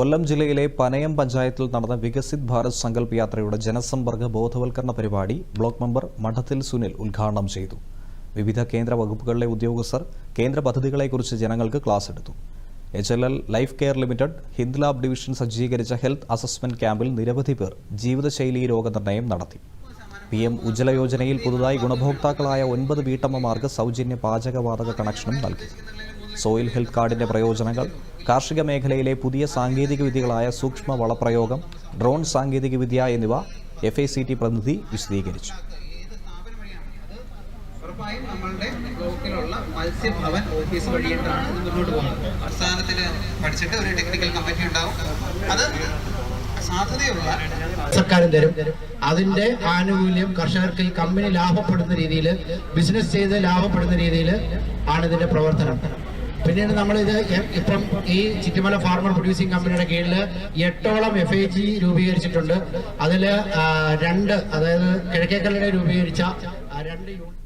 കൊല്ലം ജില്ലയിലെ പനയം പഞ്ചായത്തിൽ നടന്ന വികസിത് ഭാരത് സങ്കല്പ് യാത്രയുടെ ജനസമ്പർക്ക ബോധവൽക്കരണ പരിപാടി ബ്ലോക്ക് മെമ്പർ മഠത്തിൽ സുനിൽ ഉദ്ഘാടനം ചെയ്തു. വിവിധ കേന്ദ്ര വകുപ്പുകളിലെ ഉദ്യോഗസ്ഥർ കേന്ദ്ര പദ്ധതികളെക്കുറിച്ച് ജനങ്ങൾക്ക് ക്ലാസ് എടുത്തു. H L L life care limited Hind lab division സജ്ജീകരിച്ച ഹെൽത്ത് അസസ്മെന്റ് ക്യാമ്പിൽ നിരവധി പേർ ജീവിതശൈലി രോഗനിർണയം നടത്തി. പി എം ഉജ്ജ്വല യോജനയിൽ പുതുതായി ഗുണഭോക്താക്കളായ ഒൻപത് വീട്ടമ്മമാർക്ക് സൗജന്യ പാചകവാതക കണക്ഷനും നൽകി. സോയിൽ ഹെൽത്ത് കാർഡിന്റെ പ്രയോജനങ്ങൾ കാർഷിക മേഖലയിലെ പുതിയ സാങ്കേതിക വിദ്യകളായ സൂക്ഷ്മ വളപ്രയോഗം ഡ്രോൺ സാങ്കേതികവിദ്യ എന്നിവ എഫ് ഐ സി ടി പ്രതിനിധി വിശദീകരിച്ചു. ഉറപ്പായും നമ്മളുടെ ബ്ലോക്കിലുള്ള മത്സ്യഭവൻ ഓഫീസ് വഴിയിട്ടാണ് മുന്നോട്ട് പോകുന്നത്. അവസാനത്തിൽ പഠിച്ചിട്ട് ഒരു ടെക്നിക്കൽ കമ്മിറ്റി ഉണ്ടാവും. അത് സർക്കാരും തരും. അതിന്റെ ആനുകൂല്യം കർഷകർക്ക് ഈ കമ്പനി ലാഭപ്പെടുന്ന രീതിയിൽ ബിസിനസ് ചെയ്ത് ലാഭപ്പെടുന്ന രീതിയിൽ ആണ് ഇതിന്റെ പ്രവർത്തനം. പിന്നീട് ഇത് ഇപ്പം ഈ ചിറ്റുമല ഫാർമർ പ്രൊഡ്യൂസിംഗ് കമ്പനിയുടെ കീഴിൽ എട്ടോളം എഫ് ഐ ജി രൂപീകരിച്ചിട്ടുണ്ട്. അതിൽ രണ്ട് അതായത് കിഴക്കേക്കല്ലിനെ രൂപീകരിച്ച രണ്ട് യൂണിറ്റ്